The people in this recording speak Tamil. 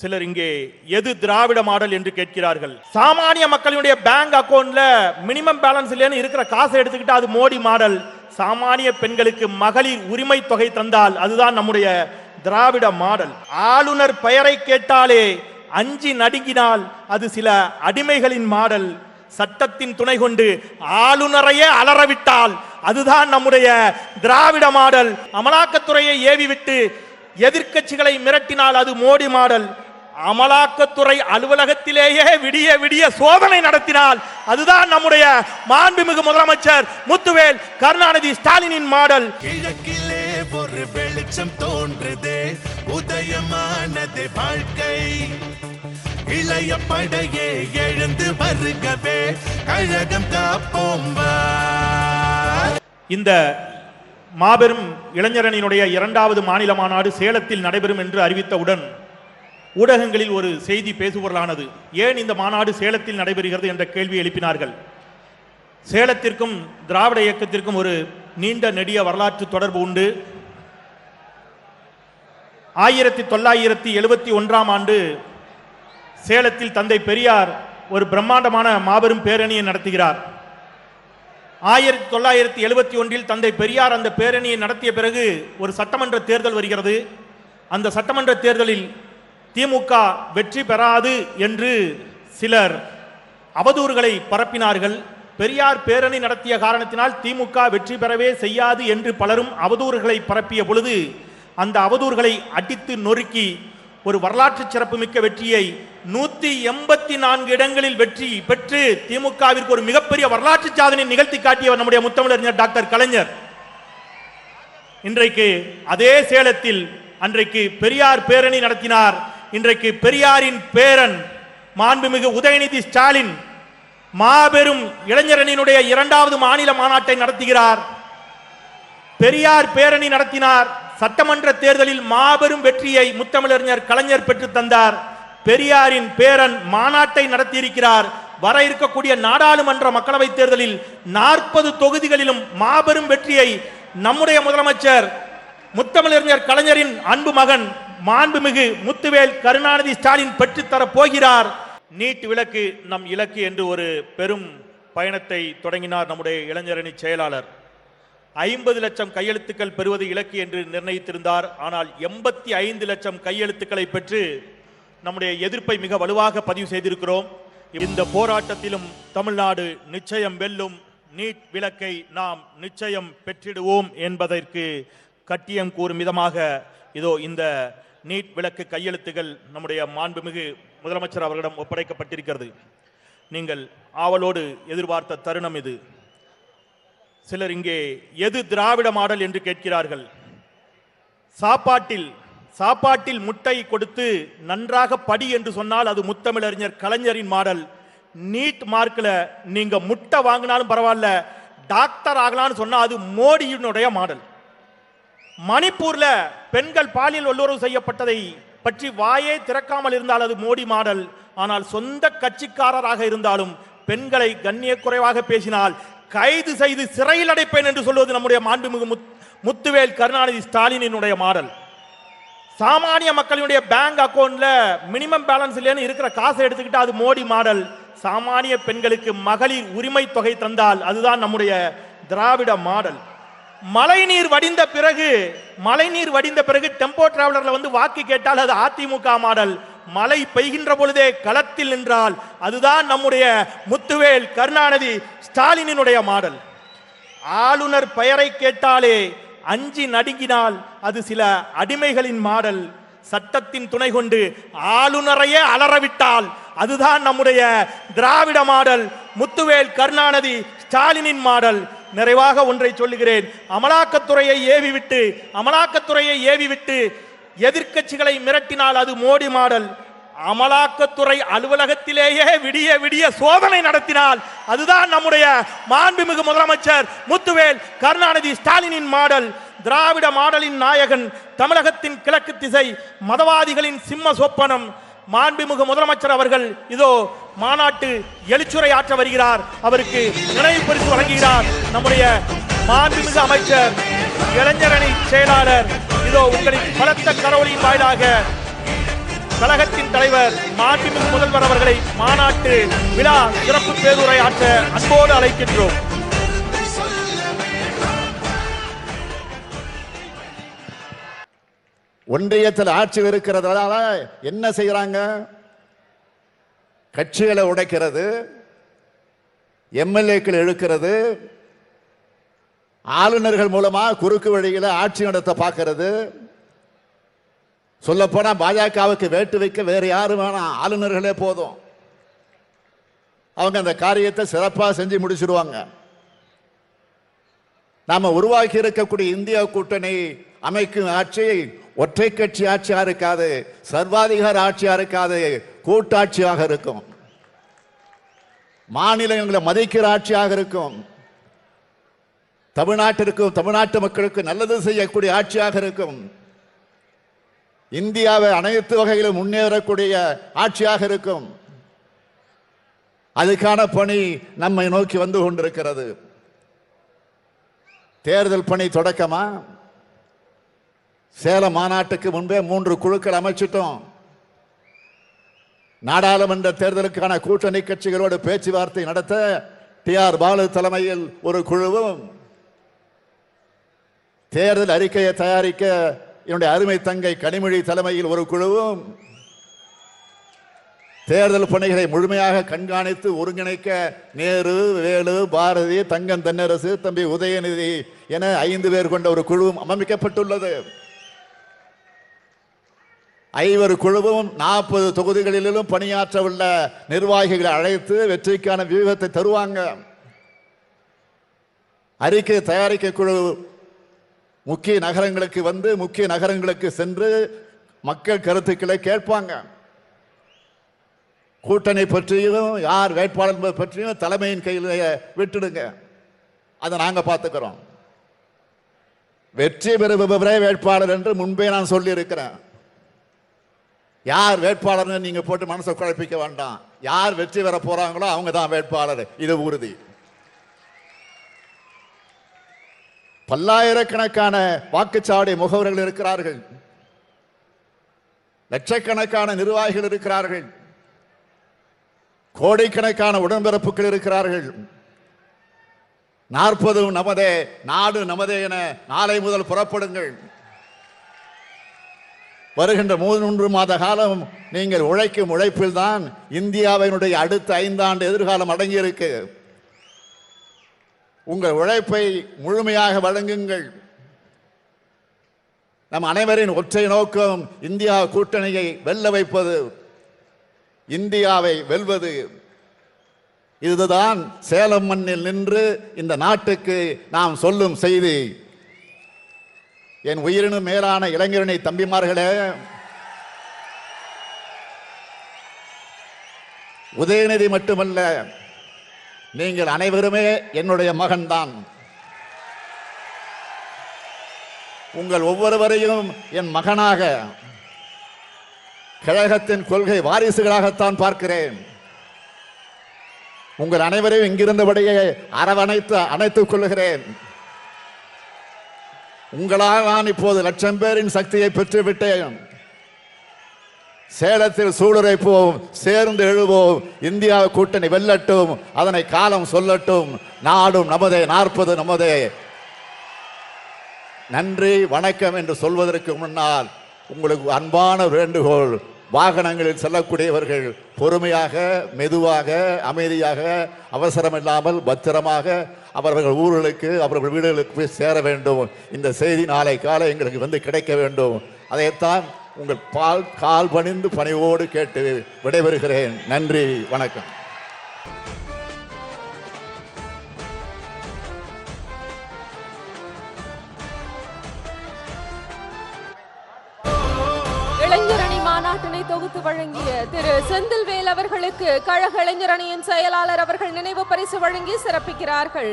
சிலர் இங்கே எது திராவிட மாடல் என்று கேட்கிறார்கள். சாமானிய மக்களினுடைய பேங்க் அக்கௌண்ட்ல மினிமம் பேலன்ஸ் இல்லைன்னு இருக்கிற காசை எடுத்துக்கிட்டு அது மோடி மாடல். சாமானிய பெண்களுக்கு மகளிர் உரிமை தொகை தந்தால் அதுதான் நம்முடைய திராவிட மாடல். ஆளுநர் பெயரை கேட்டாலே அஞ்சி நடுங்கினால் அது சில அடிமைகளின் மாடல். சட்டத்தின் துணை கொண்டு ஆளுநரையே அலறவிட்டால் அதுதான் நம்முடைய திராவிட மாடல். அமலாக்கத்துறையை ஏவி விட்டு எதிர்க்கட்சிகளை மிரட்டினால் அது மோடி மாடல். அமலாக்கத்துறை அலுவலகத்திலேயே விடிய விடிய சோதனை நடத்தினால் அதுதான் நம்முடைய மாண்புமிகு முதலமைச்சர் முத்துவேல் கருணாநிதி ஸ்டாலினின் மாடல். கிழக்கிலே ஒரு வெளிச்சம் தோன்றுதே. உதயமானது வாழ்க்கை. இளைய படையே எழுந்து வருகவே. கழகம் காப்போம் இந்த மாபெரும் இளைஞரணியினுடைய இரண்டாவது மாநில மாநாடு சேலத்தில் நடைபெறும் என்று அறிவித்தவுடன் ஊடகங்களில் ஒரு செய்தி பேசுபொருளானது. ஏன் இந்த மாநாடு சேலத்தில் நடைபெறுகிறது என்ற கேள்வி எழுப்பினார்கள். சேலத்திற்கும் திராவிட இயக்கத்திற்கும் ஒரு நீண்ட நெடிய வரலாற்று தொடர்பு உண்டு. ஆயிரத்தி தொள்ளாயிரத்தி எழுபத்தி ஒன்றாம் ஆண்டு சேலத்தில் தந்தை பெரியார் ஒரு பிரம்மாண்டமான மாபெரும் பேரணியை நடத்துகிறார். ஆயிரத்தி தொள்ளாயிரத்தி எழுபத்தி ஒன்றில் தந்தை பெரியார் அந்த பேரணியை நடத்திய பிறகு ஒரு சட்டமன்ற தேர்தல் வருகிறது. அந்த சட்டமன்ற தேர்தலில் திமுக வெற்றி பெறாது என்று சிலர் அவதூறுகளை பரப்பினார்கள். பெரியார் பேரணி நடத்திய காரணத்தினால் திமுக வெற்றி பெறவே செய்யாது என்று பலரும் அவதூறுகளை பரப்பிய பொழுது அந்த அவதூறுகளை அடித்து நொறுக்கி ஒரு வரலாற்று சிறப்புமிக்க வெற்றியை நூத்தி எண்பத்தி நான்கு இடங்களில் வெற்றி பெற்று திமுகவிற்கு ஒரு மிகப்பெரிய வரலாற்று சாதனை நிகழ்த்தி காட்டியவர் நம்முடைய முத்தமிழறிஞர் டாக்டர் கலைஞர். இன்றைக்கு அதே சேலத்தில் அன்றைக்கு பெரியார் பேரணி நடத்தினார் இன்றைக்கு பெரியாரின் பேரன் மாண்புமிகு உதயநிதி ஸ்டாலின் மாபெரும் இளைஞரணியினுடைய இரண்டாவது மாநில மாநாட்டை நடத்துகிறார். பெரியார் பேரணி நடத்தினார். சட்டமன்ற தேர்தலில் மாபெரும் வெற்றியை முத்தமிழறிஞர் கலைஞர் பெற்று தந்தார். பெரியாரின் பேரன் மாநாட்டை நடத்தியிருக்கிறார். வர இருக்கக்கூடிய நாடாளுமன்ற மக்களவைத் தேர்தலில் நாற்பது தொகுதிகளிலும் மாபெரும் வெற்றியை நம்முடைய முதலமைச்சர் முத்தமிழறிஞர் கலைஞரின் அன்பு மகன் மாண்புமிகு முத்துவேல் கருணாநிதி ஸ்டாலின் பெற்றுத்தரப் போகிறார் நீட் விளக்கு நம் இலக்கு என்று ஒரு பெரும் பயணத்தை தொடங்கினார் நம்முடைய இளைஞரணி செயலாளர். ஐம்பது லட்சம் கையெழுத்துக்கள் பெறுவது இலக்கு என்று நிர்ணயித்திருந்தார். ஆனால் எண்பத்தி ஐந்து லட்சம் கையெழுத்துக்களை பெற்று நம்முடைய எதிர்ப்பை மிக வலுவாக பதிவு செய்திருக்கிறோம். இந்த போராட்டத்திலும் தமிழ்நாடு நிச்சயம் வெல்லும். நீட் விளக்கை நாம் நிச்சயம் பெற்றிடுவோம் என்பதற்கு கட்டியம் கூறும் விதமாக இதோ இந்த நீட் விளக்கு கையெழுத்துகள் நம்முடைய மாண்புமிகு முதலமைச்சர் அவர்களிடம் ஒப்படைக்கப்பட்டிருக்கிறது. நீங்கள் ஆவலோடு எதிர்பார்த்த தருணம் இது. சிலர் இங்கே எது திராவிட மாடல் என்று கேட்கிறார்கள். சாப்பாட்டில் சாப்பாட்டில் முட்டை கொடுத்து நன்றாக படி என்று சொன்னால் அது முத்தமிழறிஞர் கலைஞரின் மாடல். நீட் மார்க்கில் நீங்கள் முட்டை வாங்கினாலும் பரவாயில்ல டாக்டர் ஆகலான்னு சொன்னால் அது மோடியினுடைய மாடல். மணிப்பூர்ல பெண்கள் பாலியல் வல்லுறவு செய்யப்பட்டதை பற்றி வாயே திறக்காமல் இருந்தால் அது மோடி மாடல். ஆனால் சொந்த கட்சிக்காரராக இருந்தாலும் பெண்களை கண்ணிய குறைவாக பேசினால் கைது செய்து சிறையில் அடைப்பேன் என்று சொல்வது நம்முடைய மாண்புமிகு முத்- முத்துவேல் கருணாநிதி ஸ்டாலினினுடைய மாடல். சாமானிய மக்களுடைய பேங்க் அக்கௌண்ட்ல மினிமம் பேலன்ஸ் இல்லைன்னு இருக்கிற காசை எடுத்துக்கிட்டு அது மோடி மாடல். சாமானிய பெண்களுக்கு மகளிர் உரிமை தொகை தந்தால் அதுதான் நம்முடைய திராவிட மாடல். மழைநீர் வடிந்த பிறகு மழைநீர் வடிந்த பிறகு டெம்போ டிராவலர்ல வந்து வாக்கு கேட்டால் அது அதிமுக மாடல். மழை பெய்கின்ற பொழுதே களத்தில் நின்றால் அதுதான் நம்முடைய முத்துவேல் கருணாநிதி ஸ்டாலினினுடைய மாடல். ஆளுநர் பெயரை கேட்டாலே அஞ்சி நடுங்கினால் அது சில அடிமைகளின் மாடல். சட்டத்தின் துணை கொண்டு ஆளுநரையே அலறவிட்டால் அதுதான் நம்முடைய திராவிட மாடல். முத்துவேல் கருணாநிதி ஸ்டாலினின் மாடல். நிறைவாக ஒன்றை சொல்லுகிறேன். அமலாக்கத்துறையை ஏவி விட்டு அமலாக்கத்துறையை ஏவி விட்டு எதிர்க்கட்சிகளை மிரட்டினால் அது மோடி மாடல். அமலாக்கத்துறை அலுவலகத்திலேயே விடிய விடிய சோதனை நடத்தினால் அதுதான் நம்முடைய மாண்புமிகு முதலமைச்சர் முத்துவேல் கருணாநிதி ஸ்டாலினின் மாடல். திராவிட மாடலின் நாயகன் தமிழகத்தின் கிழக்கு திசை மதவாதிகளின் சிம்ம சொப்பனம். மாண்புமிகு முதலமைச்சர் அவர்கள் இதோ மாநாட்டு எழுச்சுரை ஆற்ற வருகிறார். அவருக்கு நினைவு பரிசு வழங்குகிறார். நம்முடைய மாண்புமிகு அமைச்சர் இளைஞரணி செயலாளர் இதோ உங்களின் பலத்த கரவொலியின் வாயிலாக கழகத்தின் தலைவர் மாண்புமிகு முதல்வர் அவர்களை மாநாட்டு விழா சிறப்பு பேருரை ஆற்ற அன்போடு அழைக்கின்றோம். ஒன்றியத்தில் ஆட்சி இருக்கிறதால என்ன செய்யறாங்க கட்சிகளை உடைக்கிறது எம்எல்ஏக்கள் எழுக்கிறது ஆளுநர்கள் மூலமா குறுக்கு வழியில் ஆட்சி நடத்த பார்க்கறது. சொல்லப்போனால் பாஜகவுக்கு வேட்டு வைக்க வேறு யாரும் வேணாம். ஆளுநர்களே போதும். அவங்க அந்த காரியத்தை சிறப்பாக செஞ்சு முடிச்சிடுவாங்க. நாம உருவாக்கி இருக்கக்கூடிய இந்தியா கூட்டணி அமைக்கும் ஆட்சியை ஒற்றை கட்சி ஆட்சியா இருக்காது சர்வாதிகார ஆட்சியா இருக்காது கூட்டாட்சியாக இருக்கும். மாநிலங்களை மதிக்கிற ஆட்சியாக இருக்கும். தமிழ்நாட்டிற்கும் தமிழ்நாட்டு மக்களுக்கு நல்லது செய்யக்கூடிய ஆட்சியாக இருக்கும். இந்தியாவை அனைத்து வகையிலும் முன்னேறக்கூடிய ஆட்சியாக இருக்கும். அதுக்கான பணி நம்மை நோக்கி வந்து கொண்டிருக்கிறது. தேர்தல் பணி தொடக்கமா? சேலம் மாநாட்டுக்கு முன்பே மூன்று குழுக்கள் அமைச்சிட்டோம். நாடாளுமன்ற தேர்தலுக்கான கூட்டணி கட்சிகளோடு பேச்சுவார்த்தை நடத்த டி ஆர் பாலு தலைமையில் ஒரு குழுவும். தேர்தல் அறிக்கையை தயாரிக்க என்னுடைய அருமை தங்கை கனிமொழி தலைமையில் ஒரு குழுவும். தேர்தல் பணிகளை முழுமையாக கண்காணித்து ஒருங்கிணைக்க நேரு வேலு பாரதி தங்கம் தென்னரசு தம்பி உதயநிதி என ஐந்து பேர் கொண்ட ஒரு குழுவும் அமைக்கப்பட்டுள்ளது. ஐவர் குழுவும் நாற்பது தொகுதிகளிலும் பணியாற்ற உள்ள நிர்வாகிகளை அழைத்து வெற்றிக்கான வியூகத்தை தருவாங்க. அறிக்கை தயாரிக்க குழு முக்கிய நகரங்களுக்கு வந்து முக்கிய நகரங்களுக்கு சென்று மக்கள் கருத்துக்களை கேட்பாங்க. கூட்டணி பற்றியும் யார் வேட்பாளர் பற்றியும் தலைமையின் கையில் விட்டுடுங்க. அதை நாங்கள் பார்த்துக்கிறோம். வெற்றி பெறுபவரே வேட்பாளர் என்று முன்பே நான் சொல்லியிருக்கிறேன். யார் வேட்பாளர்னு நீங்க போட்டு மனசை குழப்பிக்க வேண்டாம். யார் வெற்றி பெற போறாங்களோ அவங்க தான் வேட்பாளர். இது உறுதி. பல்லாயிரக்கணக்கான வாக்குச்சாவடி முகவர்கள் இருக்கிறார்கள். லட்சக்கணக்கான நிர்வாகிகள் இருக்கிறார்கள். கோடிக்கணக்கான உடன்பிறப்புகள் இருக்கிறார்கள். நாற்பதும் நமதே நாடு நமதே என நாளை முதல் புறப்படுங்கள். வருகின்ற மூன்று மாத காலம் நீங்கள் உழைக்கும் உழைப்பில் தான் இந்தியாவினுடைய அடுத்த ஐந்தாண்டு எதிர்காலம் அடங்கியிருக்கு. உங்கள் உழைப்பை முழுமையாக வழங்குங்கள். நம் அனைவரின் ஒற்றை நோக்கம் இந்தியா கூட்டணியை வெல்ல வைப்பது. இந்தியாவை வெல்வது. இதுதான் சேலம் மண்ணில் நின்று இந்த நாட்டுக்கு நாம் சொல்லும் செய்தி. என் உயிரினும் மேலான இளைஞரணி தம்பிமார்களே உதயநிதி மட்டுமல்ல நீங்கள் அனைவருமே என்னுடைய மகன்தான். உங்கள் ஒவ்வொருவரையும் என் மகனாக கழகத்தின் கொள்கை வாரிசுகளாகத்தான் பார்க்கிறேன். உங்கள் அனைவரையும் இங்கிருந்தபடியே அரவணைத்து அணைத்துக் கொள்கிறேன். உங்களால் நான் இப்போது லட்சம் பேரின் சக்தியை பெற்றுவிட்டேன். சேலத்தில் சூளுரைப்போம் சேர்ந்து எழுவோம் இந்தியா கூட்டணி வெல்லட்டும் அதனை காலம் சொல்லட்டும் நாடும் நமதே நாற்பது நமதே. நன்றி வணக்கம் என்று சொல்வதற்கு முன்னால் உங்களுக்கு அன்பான வேண்டுகோள் வாகனங்களில் செல்லக்கூடியவர்கள் பொறுமையாக மெதுவாக அமைதியாக அவசரமில்லாமல் பத்திரமாக அவர்கள் ஊர்களுக்கு அவர்கள் வீடுகளுக்கு போய் சேர வேண்டும். இந்த செய்தி நாளை காலை எங்களுக்கு வந்து கிடைக்க வேண்டும். அதைத்தான் உங்கள் பால் கால் பணிந்து பணிவோடு கேட்டு விடைபெறுகிறேன். நன்றி வணக்கம். இளைஞர் மாநாட்டினை தொகுத்து வழங்கிய திரு செந்தில்வேல் அவர்களுக்கு கழக இளைஞரணியின் செயலாளர் அவர்கள் நினைவு பரிசு வழங்கி சிறப்பிக்கிறார்கள்.